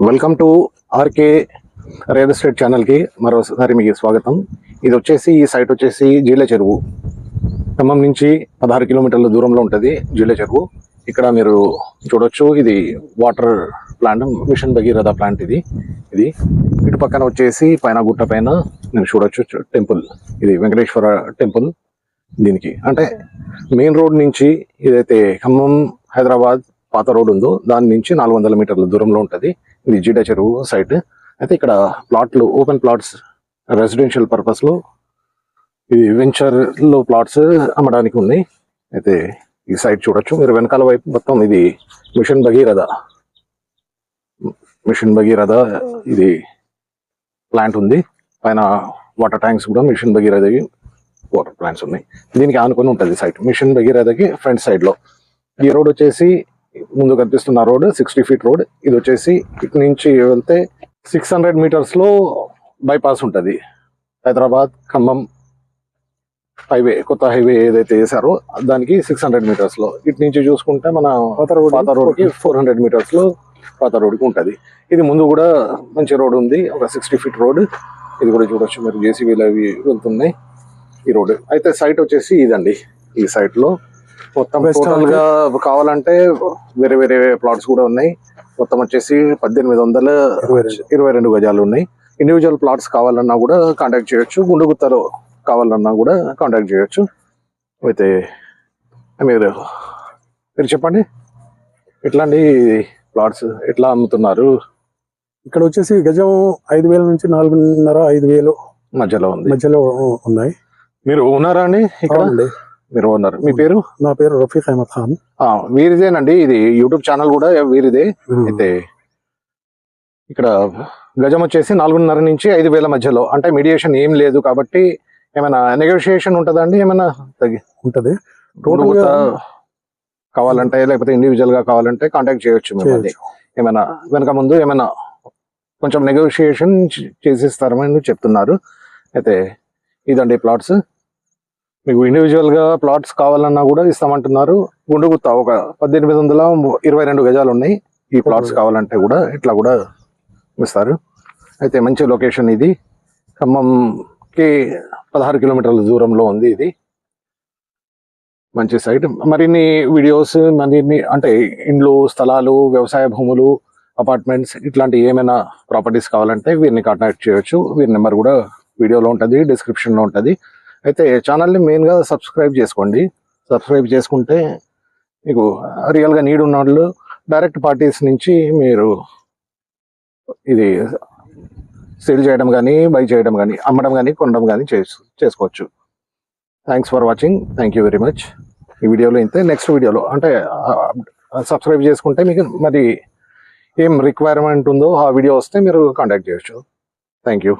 Welcome to RK real estate ఛానల్కి మరోసారి మీకు స్వాగతం. ఇది వచ్చేసి ఈ సైట్ వచ్చేసి జీల చెరువు. ఖమ్మం నుంచి పదహారు కిలోమీటర్ల దూరంలో ఉంటుంది జీల చెరువు. ఇక్కడ మీరు చూడొచ్చు ఇది water plant mission Bhagiratha plant ఇది. ఇది ఇటు పక్కన వచ్చేసి పైన గుట్ట పైన మీరు చూడొచ్చు టెంపుల్. ఇది వెంకటేశ్వర టెంపుల్ దీనికి. అంటే మెయిన్ రోడ్ నుంచి ఇదైతే ఖమ్మం హైదరాబాద్ పాత రోడ్ ఉందో దాని నుంచి నాలుగు వందల మీటర్ల దూరంలో ఉంటుంది. ఇది జీడ చెరువు సైట్. అయితే ఇక్కడ ప్లాట్లు ఓపెన్ ప్లాట్స్ రెసిడెన్షియల్ పర్పస్లో ఇది వెంచర్లో ప్లాట్స్ అమ్మడానికి ఉన్నాయి. అయితే ఈ సైట్ చూడొచ్చు. మీరు వెనకాల వైపు మొత్తం ఇది మిషన్ భగీరథ. మిషన్ భగీరథ ఇది ప్లాంట్ ఉంది. పైన వాటర్ ట్యాంక్స్ కూడా మిషన్ భగీరథకి వాటర్ ప్లాంట్స్ ఉన్నాయి. దీనికి ఆనుకొని ఉంటుంది సైట్. మిషన్ భగీరథకి ఫ్రంట్ సైడ్లో ఈ రోడ్ వచ్చేసి ముందు కనిపిస్తున్న రోడ్ సిక్స్టీ ఫీట్ రోడ్. ఇది వచ్చేసి ఇటు నుంచి వెళ్తే సిక్స్ హండ్రెడ్ మీటర్స్లో బైపాస్ ఉంటుంది. హైదరాబాద్ ఖమ్మం హైవే కొత్త హైవే ఏదైతే వేసారో దానికి సిక్స్ హండ్రెడ్ మీటర్స్లో. ఇటు నుంచి చూసుకుంటే మన పాత రోడ్ పాత రోడ్కి ఫోర్ హండ్రెడ్ మీటర్స్లో పాత రోడ్కి ఉంటది. ఇది ముందు కూడా మంచి రోడ్ ఉంది. ఒక సిక్స్టీ ఫీట్ రోడ్. ఇది కూడా చూడొచ్చు. మీరు జేసీబీలు అవి వెళ్తున్నాయి ఈ రోడ్. అయితే సైట్ వచ్చేసి ఇదండి. ఈ సైట్లో మొత్తం టోటల్గా కావాలంటే వేరే వేరే ప్లాట్స్ కూడా ఉన్నాయి. మొత్తం వచ్చేసి పద్దెనిమిది వందల ఇరవై రెండు. గజాలు ఉన్నాయి. ఇండివిజువల్ ప్లాట్స్ కావాలన్నా కూడా కాంటాక్ట్ చేయొచ్చు. గుండుగుత్తలో కావాలన్నా కూడా కాంటాక్ట్ చేయొచ్చు. అయితే మీరు మీరు చెప్పండి. ఎట్లాంటి ప్లాట్స్ ఎట్లా అమ్ముతున్నారు? ఇక్కడ వచ్చేసి గజం ఐదు వేల నుంచి నాలుగున్నర ఐదు వేలు మధ్యలో ఉంది. మధ్యలో ఉన్నాయి. మీరు ఉన్నారా అండి ఇక్కడ. మీరు ఉన్నారు. మీ పేరు? నా పేరు రఫీక్ అహ్మద్ ఖాన్. వీరిదేనండి ఇది యూట్యూబ్ ఛానల్ కూడా వీరిదే. అయితే ఇక్కడ గజం వచ్చేసి నాలుగున్నర నుంచి ఐదు వేల మధ్యలో. అంటే మీడియేషన్ ఏం లేదు కాబట్టి ఏమైనా నెగోషియేషన్ ఉంటుందండి? ఏమైనా తగ్గి ఉంటది. కావాలంటే లేకపోతే ఇండివిజువల్గా కావాలంటే కాంటాక్ట్ చేయొచ్చు. ఏమైనా వెనక ముందు ఏమైనా కొంచెం నెగోషియేషన్ చేసిస్తారని చెప్తున్నారు. అయితే ఇదండి ప్లాట్స్ మీకు ఇండివిజువల్గా ప్లాట్స్ కావాలన్నా కూడా ఇస్తామంటున్నారు. గుండుగుత్త ఒక పద్దెనిమిది వందల ఇరవై రెండు గజాలు ఉన్నాయి ఈ ప్లాట్స్ కావాలంటే కూడా ఇట్లా కూడా ఇస్తారు. అయితే మంచి లొకేషన్ ఇది. ఖమ్మంకి పదహారు కిలోమీటర్ల దూరంలో ఉంది ఇది. మంచి సైట్ మరిన్ని వీడియోస్ మరిన్ని అంటే ఇండ్లు స్థలాలు వ్యవసాయ భూములు అపార్ట్మెంట్స్ ఇట్లాంటి ఏమైనా ప్రాపర్టీస్ కావాలంటే వీరిని కాంటాక్ట్ చేయొచ్చు. వీరి నెంబర్ కూడా వీడియోలో ఉంటుంది డిస్క్రిప్షన్లో ఉంటుంది. అయితే ఛానల్ని మెయిన్గా సబ్స్క్రైబ్ చేసుకోండి. సబ్స్క్రైబ్ చేసుకుంటే మీకు రియల్గా నీడ్ ఉన్న వాళ్ళు డైరెక్ట్ పార్టీస్ నుంచి మీరు ఇది సేల్ చేయడం కానీ బై చేయడం కానీ అమ్మడం కానీ కొనడం కానీ చేసుకోవచ్చు. Thanks for watching thank you very much ఈ వీడియోలో ఇంతే నెక్స్ట్ వీడియోలో అంటే సబ్స్క్రైబ్ చేసుకుంటే మీకు మరి ఏం రిక్వైర్మెంట్ ఉందో ఆ వీడియో వస్తే మీరు కాంటాక్ట్ చేయొచ్చు. Thank you